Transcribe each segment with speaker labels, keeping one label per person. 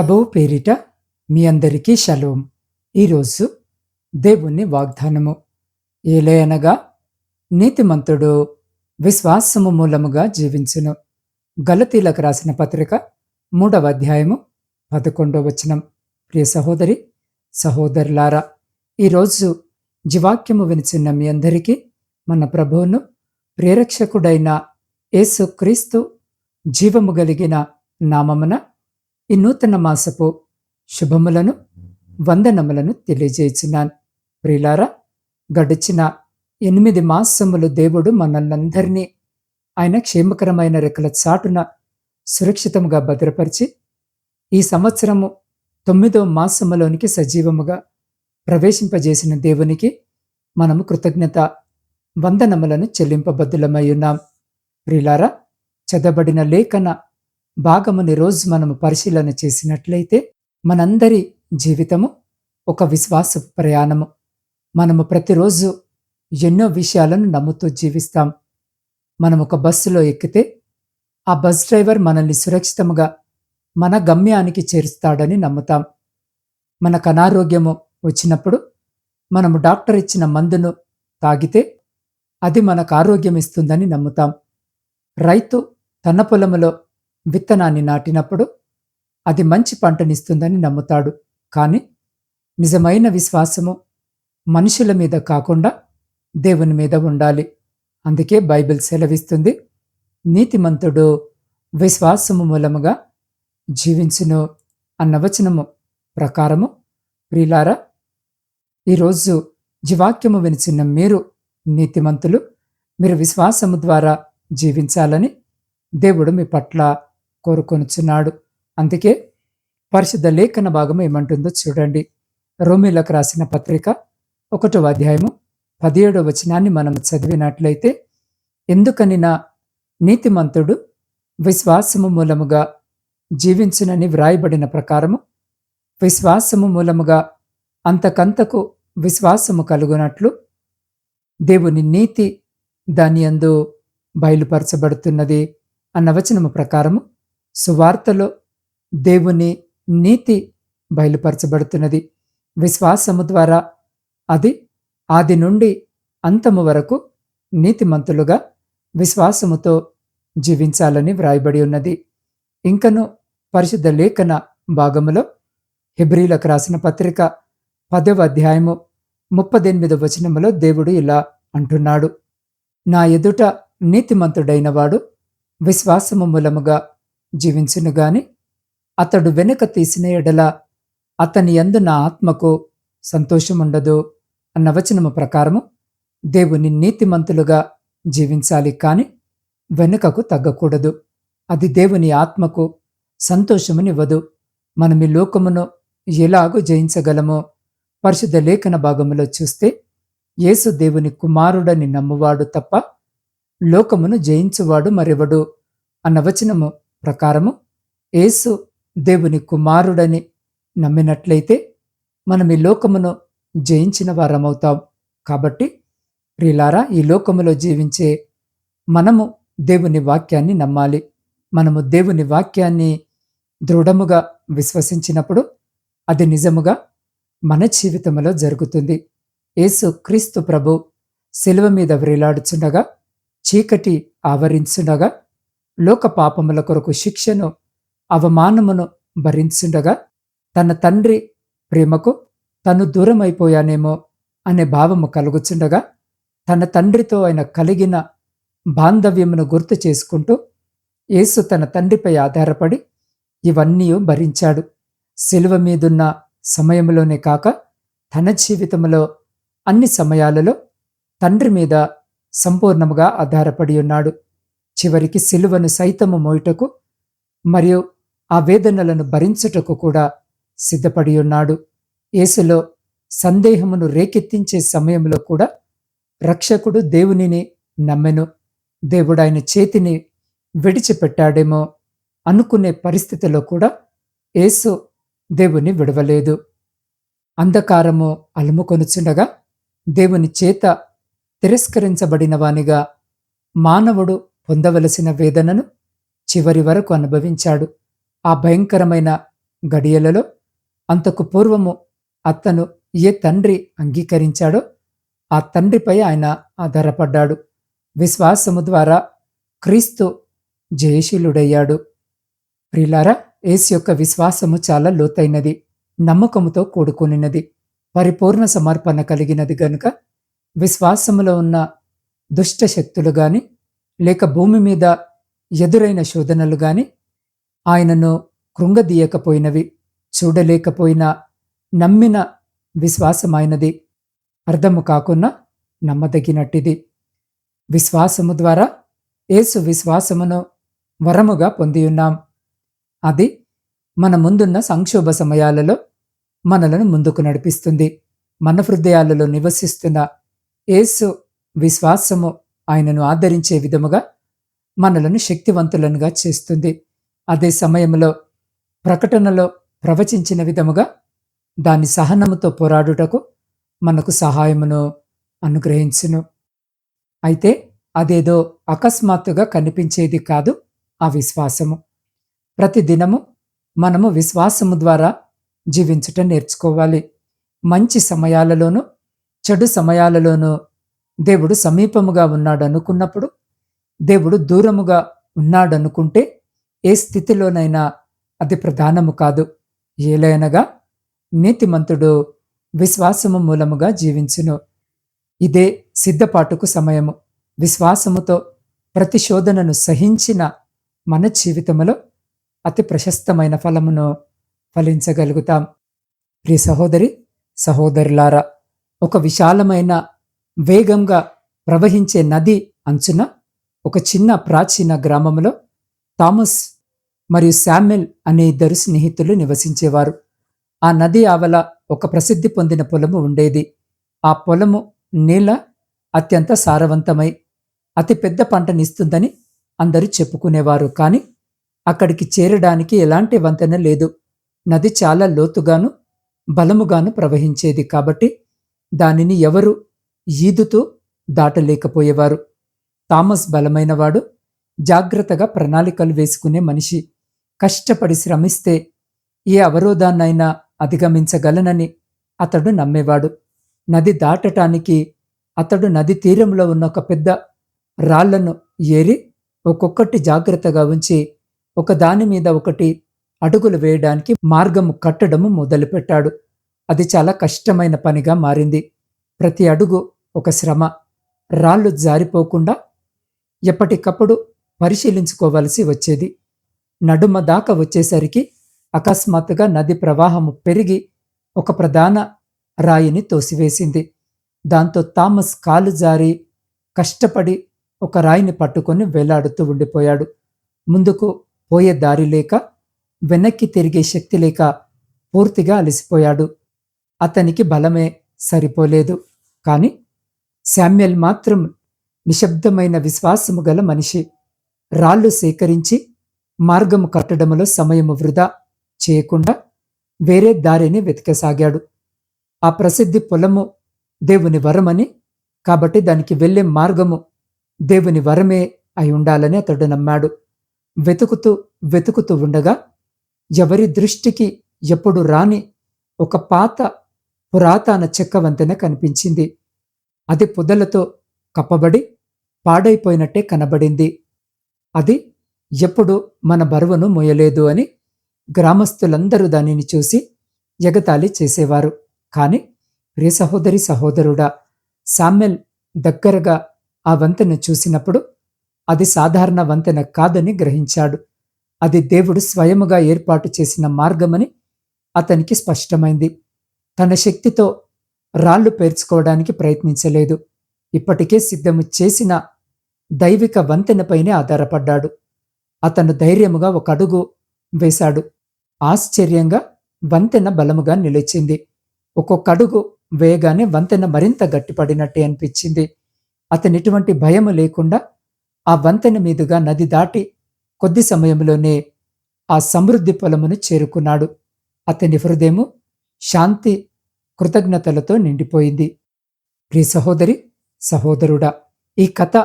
Speaker 1: ప్రభువు పేరిట మీ అందరికీ షలోం. ఈరోజు దేవుని వాగ్దానము. ఏలయనగా నీతిమంతుడు విశ్వాసము మూలముగా జీవించును. గలతీలకు రాసిన పత్రిక మూడవ అధ్యాయము పదకొండవ వచనం. ప్రియ సహోదరి సహోదరులారా ఈరోజు జీవాక్యము వినిచిన్న మీ అందరికీ మన ప్రభువును ప్రేరక్షకుడైన యేసుక్రీస్తు జీవము కలిగిన నామమున ఈ నూతన మాసపు శుభములను వందనములను తెలియజేస్తున్నాను ప్రియులారా గడిచిన ఎనిమిది మాసములు దేవుడు మనల్నందరినీ ఆయన క్షేమకరమైన రెక్కల చాటున సురక్షితముగా భద్రపరిచి ఈ సంవత్సరము తొమ్మిదవ మాసములోనికి సజీవముగా ప్రవేశింపజేసిన దేవునికి మనము కృతజ్ఞత వందనములను చెల్లింపబద్దులమై ఉన్నాం. ప్రిలారా చదబడిన లేఖన భాగముని రోజు మనము పరిశీలన చేసినట్లయితే మనందరి జీవితము ఒక విశ్వాస ప్రయాణము. మనము ప్రతిరోజు ఎన్నో విషయాలను నమ్ముతూ జీవిస్తాం. మనం ఒక బస్సులో ఎక్కితే ఆ బస్ డ్రైవర్ మనల్ని సురక్షితంగా మన గమ్యానికి చేరుస్తాడని నమ్ముతాం. మనకు అనారోగ్యము వచ్చినప్పుడు మనము డాక్టర్ ఇచ్చిన మందును తాగితే అది మనకు ఆరోగ్యం ఇస్తుందని నమ్ముతాం. రైతు తన పొలములో విత్తనాన్ని నాటినప్పుడు అది మంచి పంటనిస్తుందని నమ్ముతాడు. కానీ నిజమైన విశ్వాసము మనుషుల మీద కాకుండా దేవుని మీద ఉండాలి. అందుకే బైబిల్ సెలవిస్తుంది నీతిమంతుడు విశ్వాసము మూలముగా జీవించును అన్న వచనము ప్రకారము. ప్రిలారా ఈరోజు జీవాక్యము వినిచిన మీరు నీతిమంతులు మీరు విశ్వాసము ద్వారా జీవించాలని దేవుడు మీ పట్ల కోరుకొనిచున్నాడు. అందుకే పరిశుద్ధ లేఖన భాగం ఏమంటుందో చూడండి. రోమిలకు రాసిన పత్రిక ఒకటో అధ్యాయము పదిహేడో వచనాన్ని మనం చదివినట్లయితే ఎందుకని నా నీతిమంతుడు విశ్వాసము మూలముగా జీవించునని వ్రాయబడిన ప్రకారము విశ్వాసము మూలముగా అంతకంతకు విశ్వాసము కలుగునట్లు దేవుని నీతి దాని అందు బయలుపరచబడుతున్నది అన్న వచనము ప్రకారము సువార్తలో దేవుని నీతి బయలుపరచబడుతున్నది. విశ్వాసము ద్వారా అది ఆది నుండి అంతము వరకు నీతిమంతులుగా విశ్వాసముతో జీవించాలని వ్రాయబడి ఉన్నది. ఇంకను పరిశుద్ధ లేఖన భాగములో హెబ్రిలకు రాసిన పత్రిక పదవ అధ్యాయము ముప్పదెనిమిది వచనములో దేవుడు ఇలా అంటున్నాడు. నా ఎదుట నీతిమంతుడైన వాడు విశ్వాసము మూలముగా జీవించును గాని అతడు వెనుక తీసిన ఎడల అతని యందు నా ఆత్మకు సంతోషముండదు అన్న వచనము ప్రకారము దేవుని నీతిమంతులుగా జీవించాలి కాని వెనుకకు తగ్గకూడదు. అది దేవుని ఆత్మకు సంతోషమునివ్వదు. మనం ఈ లోకమును ఎలాగో జయించగలమో పరిశుద్ధ లేఖన భాగములో చూస్తే యేసు దేవుని కుమారుడని నమ్మువాడు తప్ప లోకమును జయించువాడు మరెవడు అన్న వచనము ప్రకారము యేసు దేవుని కుమారుడని నమ్మినట్లయితే మనం ఈ లోకమును జయించిన వారమవుతాం. కాబట్టి ప్రిలారా ఈ లోకములో జీవించే మనము దేవుని వాక్యాన్ని నమ్మాలి. మనము దేవుని వాక్యాన్ని దృఢముగా విశ్వసించినప్పుడు అది నిజముగా మన జీవితంలో జరుగుతుంది. యేసు క్రీస్తు ప్రభు శిలువ మీద వ్రేలాడుచుండగా చీకటి ఆవరించుండగా లోక పాపముల కొరకు శిక్షను అవమానమును భరించుండగా తన తండ్రి ప్రేమకు తను దూరమైపోయానేమో అనే భావము కలుగుచుండగా తన తండ్రితో ఆయన కలిగిన బాంధవ్యమును గుర్తు చేసుకుంటూ యేసు తన తండ్రిపై ఆధారపడి ఇవన్నీ భరించాడు. శిలువ మీదున్న సమయంలోనే కాక తన జీవితంలో అన్ని సమయాలలో తండ్రి మీద సంపూర్ణముగా ఆధారపడి ఉన్నాడు. చివరికి సిలువను సైతము మోయుటకు మరియు ఆ వేదనలను భరించుటకు కూడా సిద్ధపడి ఉన్నాడు. యేసులో సందేహమును రేకెత్తించే సమయంలో కూడా రక్షకుడు దేవునిని నమ్మెను. దేవుడు ఆయన చేతిని విడిచిపెట్టాడేమో అనుకునే పరిస్థితిలో కూడా యేసు దేవుని విడవలేదు. అంధకారము అలుముకొనుచుండగా దేవుని చేత తిరస్కరించబడినవానిగా మానవుడు పొందవలసిన వేదనను చివరి వరకు అనుభవించాడు. ఆ భయంకరమైన గడియలలో అంతకు పూర్వము అతను ఏ తండ్రి అంగీకరించాడో ఆ తండ్రిపై ఆయన ఆధారపడ్డాడు. విశ్వాసము ద్వారా క్రీస్తు జయశీలుడయ్యాడు. ప్రిలారా ఏసు యొక్క విశ్వాసము చాలా లోతైనది నమ్మకముతో కూడుకునినది పరిపూర్ణ సమర్పణ కలిగినది గనుక విశ్వాసములో ఉన్న దుష్ట శక్తులు గాని లేక భూమి మీద ఎదురైన శోధనలు గాని ఆయనను కృంగదీయకపోయినవి చూడలేకపోయినా నమ్మిన విశ్వాసమైనది అర్థము కాకున్నా నమ్మదగినట్టిది. విశ్వాసము ద్వారా యేసు విశ్వాసమును వరముగా పొందియున్నాం. అది మన ముందున్న సంక్షోభ సమయాలలో మనలను ముందుకు నడిపిస్తుంది. మన హృదయాలలో నివసిస్తున్న యేసు విశ్వాసము ఆయనను ఆదరించే విధముగా మనలను శక్తివంతులనుగా చేస్తుంది. అదే సమయంలో ప్రకటనలో ప్రవచించిన విధముగా దాని సహనముతో పోరాడుటకు మనకు సహాయమును అనుగ్రహించును. అయితే అదేదో అకస్మాత్తుగా కనిపించేది కాదు ఆ విశ్వాసము. ప్రతిదినము మనము విశ్వాసము ద్వారా జీవించటం నేర్చుకోవాలి. మంచి సమయాలలోనూ చెడు సమయాలలోనూ దేవుడు సమీపముగా ఉన్నాడు అనుకున్నప్పుడు దేవుడు దూరముగా ఉన్నాడనుకుంటే ఏ స్థితిలోనైనా అది ప్రధానము కాదు. ఏలైనగా నీతిమంతుడు విశ్వాసము మూలముగా జీవించును. ఇదే సిద్ధపాటుకు సమయము. విశ్వాసముతో ప్రతిశోధనను సహించిన మన జీవితములో అతి ప్రశస్తమైన ఫలమును ఫలించగలుగుతాం. ప్రియ సహోదరి సహోదరులారా ఒక విశాలమైన వేగంగా ప్రవహించే నది అంచున ఒక చిన్న ప్రాచీన గ్రామంలో థామస్ మరియు శామ్యుల్ అనే ఇద్దరు స్నేహితులు నివసించేవారు. ఆ నది ఆవల ఒక ప్రసిద్ధి పొందిన పొలము ఉండేది. ఆ పొలము నీళ్ళ అత్యంత సారవంతమై అతి పెద్ద పంటనిస్తుందని అందరూ చెప్పుకునేవారు. కానీ అక్కడికి చేరడానికి ఎలాంటి వంతెన లేదు. నది చాలా లోతుగాను బలముగాను ప్రవహించేది. కాబట్టి దానిని ఎవరు ఈదుతూ దాటలేకపోయేవారు. థామస్ బలమైనవాడు జాగ్రత్తగా ప్రణాళికలు వేసుకునే మనిషి. కష్టపడి శ్రమిస్తే ఏ అవరోధాన్నైనా అధిగమించగలనని అతడు నమ్మేవాడు. నది దాటటానికి అతడు నది తీరంలో ఉన్న ఒక పెద్ద రాళ్ళను ఏరి ఒక్కొక్కటి జాగ్రత్తగా ఉంచి ఒక దాని మీద ఒకటి అడుగులు వేయడానికి మార్గము కట్టడము మొదలుపెట్టాడు. అది చాలా కష్టమైన పనిగా మారింది. ప్రతి అడుగు ఒక శ్రమ. రాళ్ళు జారిపోకుండా ఎప్పటికప్పుడు పరిశీలించుకోవలసి వచ్చేది. నడుమ దాకా వచ్చేసరికి అకస్మాత్తుగా నది ప్రవాహము పెరిగి ఒక ప్రధాన రాయిని తోసివేసింది. దాంతో థామస్ కాలు జారి కష్టపడి ఒక రాయిని పట్టుకొని వేలాడుతూ ఉండిపోయాడు. ముందుకు పోయే దారి లేక వెనక్కి తిరిగే శక్తి లేక పూర్తిగా అలసిపోయాడు. అతనికి బలమే సరిపోలేదు. కాని శామ్యల్ మాత్రం నిశ్శబ్దమైన విశ్వాసము గల మనిషి. రాళ్ళు సేకరించి మార్గము కట్టడములో సమయము వృధా చేయకుండా వేరే దారిని వెతకసాగాడు. ఆ ప్రసిద్ధి పొలము దేవుని వరమని కాబట్టి దానికి వెళ్ళే మార్గము దేవుని వరమే అయి ఉండాలని అతడు నమ్మాడు. వెతుకుతూ వెతుకుతూ ఉండగా ఎవరి దృష్టికి ఎప్పుడు రాని ఒక పాత పురాతన చెక్క వంతెన కనిపించింది. అది పొదలతో కప్పబడి పాడైపోయినట్టే కనబడింది. అది ఎప్పుడు మన బరువును మోయలేదు అని గ్రామస్తులందరూ దానిని చూసి ఎగతాళి చేసేవారు. కాని ప్రియ సహోదరి సహోదరుడా సామ్యల్ దగ్గరగా ఆ వంతెన చూసినప్పుడు అది సాధారణ వంతెన కాదని గ్రహించాడు. అది దేవుడు స్వయముగా ఏర్పాటు చేసిన మార్గమని అతనికి స్పష్టమైంది. తన శక్తితో రాళ్ళు పేర్చుకోవడానికి ప్రయత్నించలేదు. ఇప్పటికే సిద్ధము చేసిన దైవిక వంతెనపైనే ఆధారపడ్డాడు. అతను ధైర్యముగా ఒక అడుగు వేశాడు. ఆశ్చర్యంగా వంతెన బలముగా నిలిచింది. ఒక్కొక్క అడుగు వేయగానే వంతెన మరింత గట్టిపడినట్టే అనిపించింది. అతనిటువంటి భయము లేకుండా ఆ వంతెన మీదుగా నది దాటి కొద్ది సమయంలోనే ఆ సమృద్ధి పొలమును చేరుకున్నాడు. అతని హృదయము శాంతి కృతజ్ఞతలతో నిండిపోయింది. ప్రియ సహోదరి సహోదరుడా ఈ కథ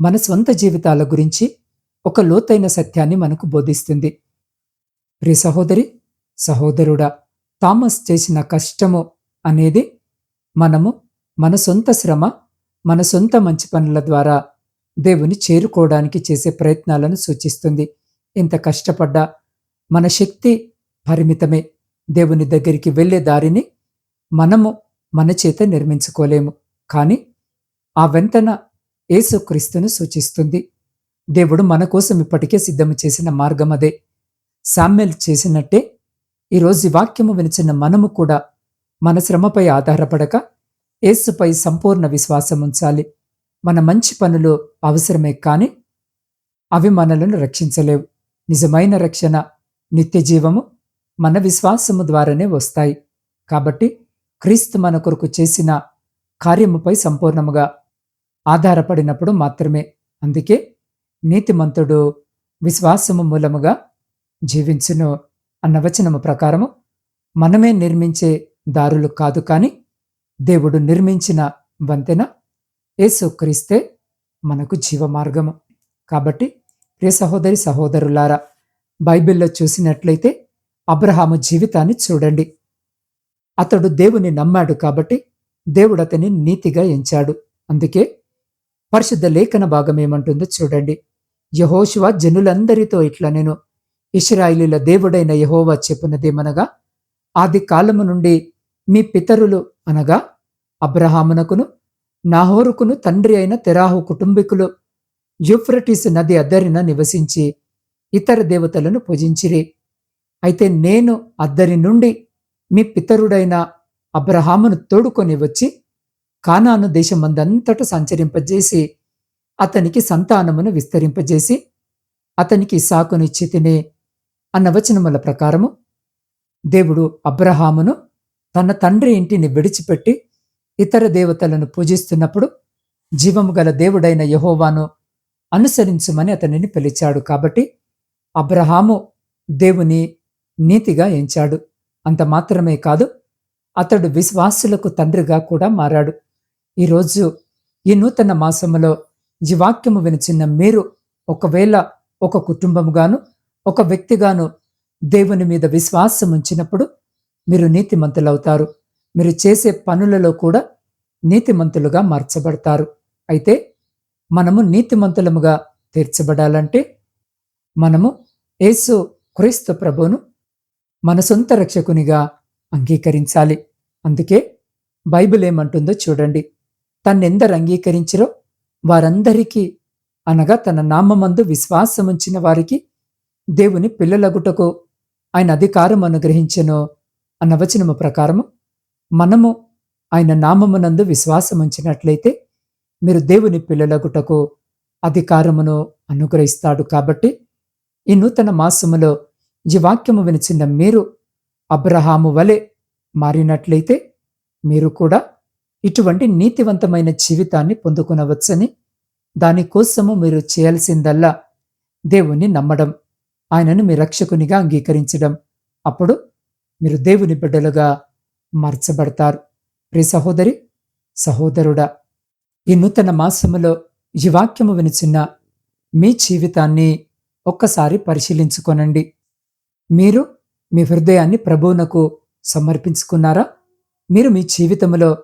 Speaker 1: మన స్వంత జీవితాల గురించి ఒక లోతైన సత్యాన్ని మనకు బోధిస్తుంది. ప్రియ సహోదరి సహోదరుడా థామస్ చేసిన కష్టము అనేది మనము మన సొంత శ్రమ మన సొంత మంచి పనుల ద్వారా దేవుని చేరుకోవడానికి చేసే ప్రయత్నాలను సూచిస్తుంది. ఇంత కష్టపడ్డా మన శక్తి పరిమితమే దేవుని దగ్గరికి వెళ్ళే దారిని మనము మన చేత నిర్మించుకోలేము. కానీ ఆ వెంతన ఏసుక్రీస్తును సూచిస్తుంది. దేవుడు మన కోసం ఇప్పటికే సిద్ధము చేసిన మార్గం అదే. సామ్యల్ చేసినట్టే ఈరోజు ఈ వాక్యము వినిచిన మనము కూడా మన శ్రమపై ఆధారపడక ఏసుపై సంపూర్ణ విశ్వాసం ఉంచాలి. మన మంచి పనులు అవసరమే కానీ అవి మనలను రక్షించలేవు. నిజమైన రక్షణ నిత్య జీవము మన విశ్వాసము ద్వారానే వస్తాయి. కాబట్టి క్రీస్తు మన కొరకు చేసిన కార్యముపై సంపూర్ణముగా ఆధారపడినప్పుడు మాత్రమే. అందుకే నీతిమంతుడు విశ్వాసము మూలముగా జీవించును అన్న వచనము ప్రకారము మనమే నిర్మించే దారులు కాదు కానీ దేవుడు నిర్మించిన వంతెన యేసుక్రీస్తే మనకు జీవమార్గము. కాబట్టి ప్రియ సహోదరి సహోదరులారా బైబిల్లో చూసినట్లయితే అబ్రహాము జీవితాన్ని చూడండి. అతడు దేవుని నమ్మాడు కాబట్టి దేవుడు అతని నీతిగా ఎంచాడు. అందుకే పరిశుద్ధ లేఖన భాగం ఏమంటుందో చూడండి. యహోశివ జనులందరితో ఇట్లా నేను ఇస్రాయిలీల దేవుడైన యహోవా చెప్పినదేమనగా ఆది కాలము నుండి మీ పితరులు అనగా అబ్రహామునకును నాహోరుకును తండ్రి అయిన తెరాహు కుటుంబీకులు యూఫ్రటిస్ నది అద్దరిన నివసించి ఇతర దేవతలను పూజించిరి. అయితే నేను అద్దరి నుండి మీ పితరుడైన అబ్రహామును తోడుకొని వచ్చి కానాను దేశమందంతట సంచరింపజేసి అతనికి సంతానమును విస్తరింపజేసి అతనికి సాకునిచ్చి తినే అన్న వచనముల ప్రకారము దేవుడు అబ్రహామును తన తండ్రి ఇంటిని విడిచిపెట్టి ఇతర దేవతలను పూజిస్తున్నప్పుడు జీవము గల దేవుడైన యహోవాను అనుసరించుమని అతనిని పిలిచాడు. కాబట్టి అబ్రహాము దేవుని నీతిగా ఎంచాడు. అంత మాత్రమే కాదు అతడు విశ్వాసులకు తండ్రిగా కూడా మారాడు. ఈరోజు ఈ నూతన మాసములో ఈ వాక్యము వినిచిన్న మీరు ఒకవేళ ఒక కుటుంబముగాను ఒక వ్యక్తిగాను దేవుని మీద విశ్వాసం ఉంచినప్పుడు మీరు నీతిమంతులవుతారు. మీరు చేసే పనులలో కూడా నీతిమంతులుగా మార్చబడతారు. అయితే మనము నీతిమంతులముగా తీర్చబడాలంటే మనము యేసు క్రీస్తు ప్రభును మన సొంత రక్షకునిగా అంగీకరించాలి. అందుకే బైబిల్ ఏమంటుందో చూడండి. తన్నెందరు అంగీకరించరో వారందరికీ అనగా తన నామందు విశ్వాసముంచిన వారికి దేవుని పిల్లలగుటకు ఆయన అధికారం అనుగ్రహించెను అన్న వచనము ప్రకారము మనము ఆయన నామమునందు విశ్వాసముంచినట్లయితే మీరు దేవుని పిల్లలగుటకు అధికారమును అనుగ్రహిస్తాడు కాబట్టి ఈ నూతన మాసములో ఈ వాక్యము వినిచిన మీరు అబ్రహాము వలె మారినట్లయితే మీరు కూడా ఇటువంటి నీతివంతమైన జీవితాన్ని పొందుకునవచ్చని దానికోసము మీరు చేయాల్సిందల్లా దేవుణ్ణి నమ్మడం ఆయనను మీ రక్షకునిగా అంగీకరించడం. అప్పుడు మీరు దేవుని బిడ్డలుగా మార్చబడతారు. ప్రి సహోదరి సహోదరుడా ఈ నూతన మాసములో ఈ వాక్యము వినిచిన్న మీ జీవితాన్ని ఒక్కసారి పరిశీలించుకోనండి. మీరు మీ హృదయాన్ని ప్రభువునకు సమర్పించుకున్నారా? మీరు మీ జీవితంలో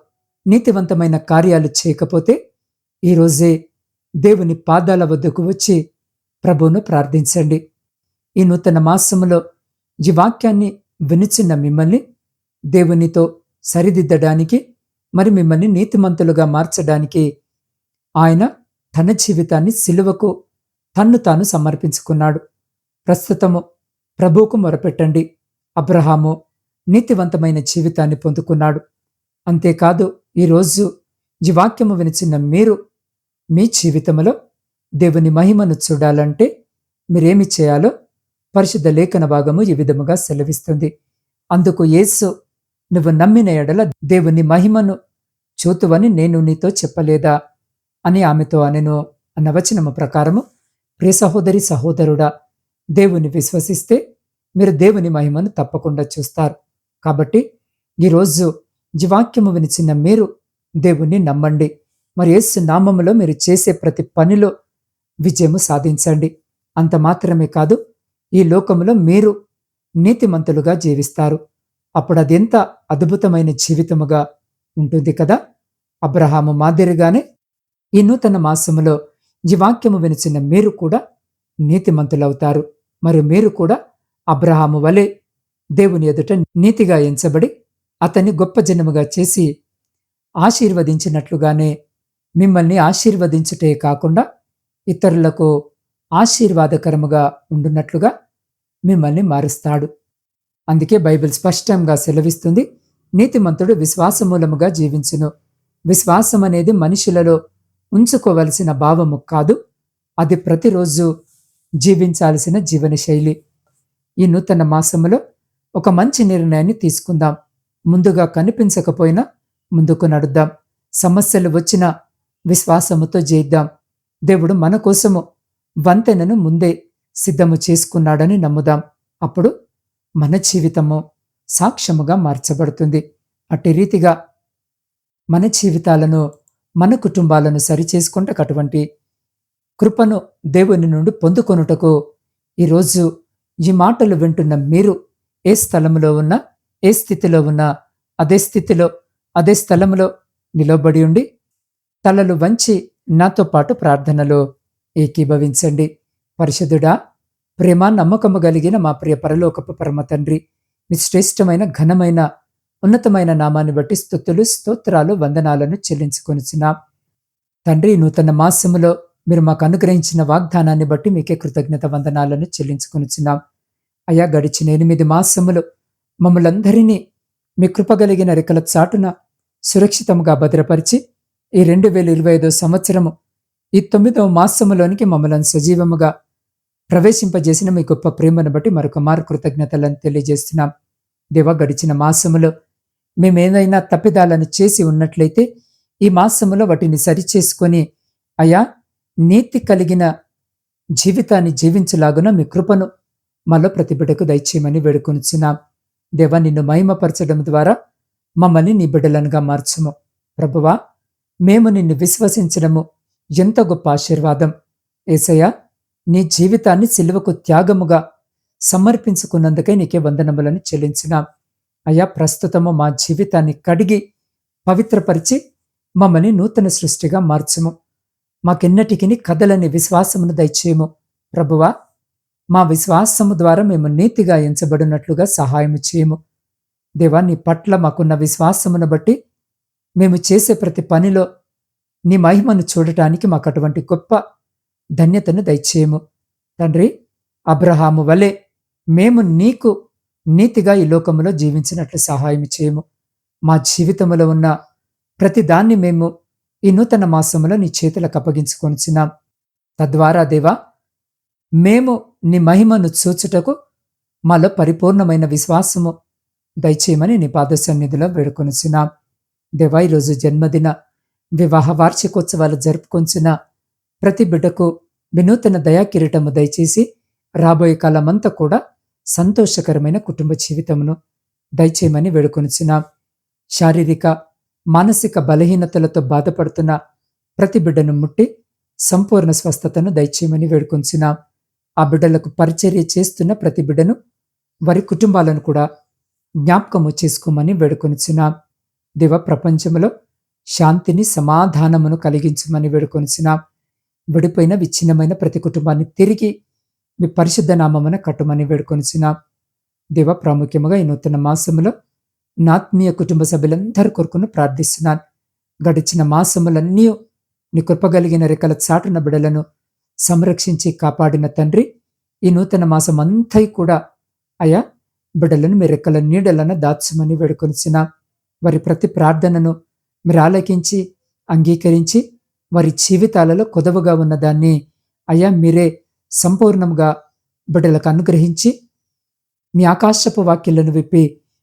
Speaker 1: నీతివంతమైన కార్యాలు చేయకపోతే ఈరోజే దేవుని పాదాల వద్దకు వచ్చి ప్రభువును ప్రార్థించండి. ఈ నూతన మాసములో ఈ వాక్యాన్ని వినిచిన్న మిమ్మల్ని దేవునితో సరిదిద్దడానికి మరి మిమ్మల్ని నీతిమంతులుగా మార్చడానికి ఆయన తన జీవితాన్ని సిలువకు తన్ను తాను సమర్పించుకున్నాడు. ప్రస్తుతము ప్రభువుకు మొరపెట్టండి. అబ్రహాము నీతివంతమైన జీవితాన్ని పొందుకున్నాడు. అంతేకాదు ఈరోజు ఈ వాక్యము వినిచిన మీరు మీ జీవితంలో దేవుని మహిమను చూడాలంటే మీరేమి చేయాలో పరిశుద్ధ లేఖన భాగము ఈ విధముగా సెలవిస్తుంది. అందుకు యేసు నువ్వు నమ్మిన ఎడల దేవుని మహిమను చూతువని నేను నీతో చెప్పలేదా? అని ఆమెతో అనెను. అన్న వచనము ప్రకారము ప్రియ సహోదరి సహోదరుడా దేవుని విశ్వసిస్తే మీరు దేవుని మహిమను తప్పకుండా చూస్తారు. కాబట్టి ఈరోజు జీవాక్యము వినిచిన మీరు దేవుణ్ణి నమ్మండి. మరి యేసు నామములో మీరు చేసే ప్రతి పనిలో విజయము సాధించండి. అంత మాత్రమే కాదు ఈ లోకములో మీరు నీతిమంతులుగా జీవిస్తారు. అప్పుడు అదెంత అద్భుతమైన జీవితముగా ఉంటుంది కదా? అబ్రహాము మాదిరిగానే ఈ నూతన మాసములో ఈ వాక్యము వినిచిన మీరు కూడా నీతిమంతులవుతారు. మరి మీరు కూడా అబ్రహాము వలె దేవుని ఎదుట నీతిగా ఎంచబడి అతన్ని గొప్ప జనముగా చేసి ఆశీర్వదించినట్లుగానే మిమ్మల్ని ఆశీర్వదించుటే కాకుండా ఇతరులకు ఆశీర్వాదకరముగా ఉండున్నట్లుగా మిమ్మల్ని మారుస్తాడు. అందుకే బైబిల్ స్పష్టంగా సెలవిస్తుంది నీతిమంతుడు విశ్వాసమూలముగా జీవించును. విశ్వాసం అనేది మనుషులలో ఉంచుకోవలసిన భావము కాదు అది ప్రతిరోజు జీవించాల్సిన జీవన శైలి ఈ నూతన మాసములో ఒక మంచి నిర్ణయాన్ని తీసుకుందాం. ముందుగా కనిపించకపోయినా ముందుకు నడుద్దాం. సమస్యలు వచ్చినా విశ్వాసముతో చేద్దాం దేవుడు మన కోసము వంతెనను ముందే సిద్ధము చేసుకున్నాడని నమ్ముదాం. అప్పుడు మన జీవితము సాక్ష్యముగా మార్చబడుతుంది. అట్టి రీతిగా మన జీవితాలను మన కుటుంబాలను సరిచేసుకుంటే అటువంటి కృపను దేవుని నుండి పొందుకొనుటకు ఈరోజు ఈ మాటలు వింటున్న మీరు ఏ స్థలంలో ఉన్నా ఏ స్థితిలో ఉన్నా అదే స్థితిలో అదే స్థలంలో నిలబడి ఉండి తలలు వంచి నాతో పాటు ప్రార్థనలో ఏకీభవించండి. పరిషదుడా ప్రేమ నమ్మకము కలిగిన మా ప్రియ పరలోకపు పరమ తండ్రి మీ శ్రేష్టమైన ఘనమైన ఉన్నతమైన నామాన్ని బట్టి స్థుతులు స్తోత్రాలు వందనాలను చెల్లించుకొనిచున్నాం. తండ్రి నూతన మాసములో మీరు మాకు అనుగ్రహించిన వాగ్దానాన్ని బట్టి మీకే కృతజ్ఞత వందనాలను చెల్లించుకొనిచున్నాం. అయా గడిచిన ఎనిమిది మాసములు మమ్మలందరినీ మీ కృపగలిగిన రెక్కల చాటున సురక్షితంగా భద్రపరిచి ఈ రెండు వేల ఇరవై ఐదో సంవత్సరము ఈ తొమ్మిదవ మాసములోనికి మమ్మలను సజీవముగా ప్రవేశింపజేసిన మీ గొప్ప ప్రేమను బట్టి మరొక మారు కృతజ్ఞతలను తెలియజేస్తున్నాం. దేవ గడిచిన మాసములో మేమేదైనా తప్పిదాలను చేసి ఉన్నట్లయితే ఈ మాసములో వాటిని సరిచేసుకొని అయా నీతి కలిగిన జీవితాన్ని జీవించలాగున మీ కృపను మాలో ప్రతి బిడ్డకు దయచేయమని వేడుకొనిచ్చినాం దేవ నిన్ను మహిమపరచడం ద్వారా మమ్మల్ని నీ బిడ్డలనుగా మార్చము. ప్రభువా మేము నిన్ను విశ్వసించడము ఎంత గొప్ప ఆశీర్వాదం. ఏసయ్య నీ జీవితాన్ని సిలువకు త్యాగముగా సమర్పించుకున్నందుకే నీకే వందనములను చెల్లించినాం అయ్యా ప్రస్తుతము మా జీవితాన్ని కడిగి పవిత్రపరిచి మమ్మల్ని నూతన సృష్టిగా మార్చము. మాకెన్నటికి కదలని విశ్వాసమును దయచేయము. ప్రభువా మా విశ్వాసము ద్వారా మేము నీతిగా ఎంచబడినట్లుగా సహాయము చేయము. దేవా నీ పట్ల మాకున్న విశ్వాసమును బట్టి మేము చేసే ప్రతి పనిలో నీ మహిమను చూడటానికి మాకు అటువంటి గొప్ప ధన్యతను దయచేయము. తండ్రి అబ్రహాము వలె మేము నీకు నీతిగా ఈ లోకములో జీవించినట్లు సహాయం చేయము. మా జీవితంలో ఉన్న ప్రతిదాన్ని మేము ఈ నూతన మాసములో నీ చేతులకు అప్పగించుకొనిచున్నాం. తద్వారా దేవా మేము నీ మహిమను చూచుటకు మాలో పరిపూర్ణమైన విశ్వాసము దయచేయమని నీ పాద సన్నిధిలో వేడుకొనిచున్నాం. దేవా ఈరోజు జన్మదిన వివాహ వార్షికోత్సవాలు జరుపుకొంచిన ప్రతి బిడ్డకు వినూతన దయాకిరీటము దయచేసి రాబోయే కాలమంతా కూడా సంతోషకరమైన కుటుంబ జీవితమును దయచేయమని వేడుకొనిచున్నాం. శారీరక మానసిక బలహీనతలతో బాధపడుతున్న ప్రతి బిడ్డను ముట్టి సంపూర్ణ స్వస్థతను దయచేయమని వేడుకొంచిన ఆ బిడ్డలకు పరిచర్య చేస్తున్న ప్రతి బిడ్డను వారి కుటుంబాలను కూడా జ్ఞాపకము చేసుకోమని వేడుకొనిచిన దివ ప్రపంచంలో శాంతిని సమాధానమును కలిగించమని వేడుకొనిచిన విడిపోయిన విచ్ఛిన్నమైన ప్రతి కుటుంబాన్ని తిరిగి మీ పరిశుద్ధ నామమున కట్టుమని వేడుకొనిచిన దివ ప్రాముఖ్యముగా ఈ నూతన నాత్మీయ కుటుంబ సభ్యులందరి కొరకును ప్రార్థిస్తున్నాను. గడిచిన మాసములన్నీ నీ కృపగలిగిన రెక్కల చాటున బిడలను సంరక్షించి కాపాడిన తండ్రి ఈ నూతన మాసం అంతా కూడా అయా బిడలను మీ రెక్కల నీడలను దాచమని వేడుకొనిచిన వారి ప్రతి ప్రార్థనను మీరు ఆలకించి అంగీకరించి వారి జీవితాలలో కొదవగా ఉన్నదాన్ని అయా మీరే సంపూర్ణంగా బిడ్డలకు అనుగ్రహించి మీ ఆకాశపు వాక్యలను విప్పి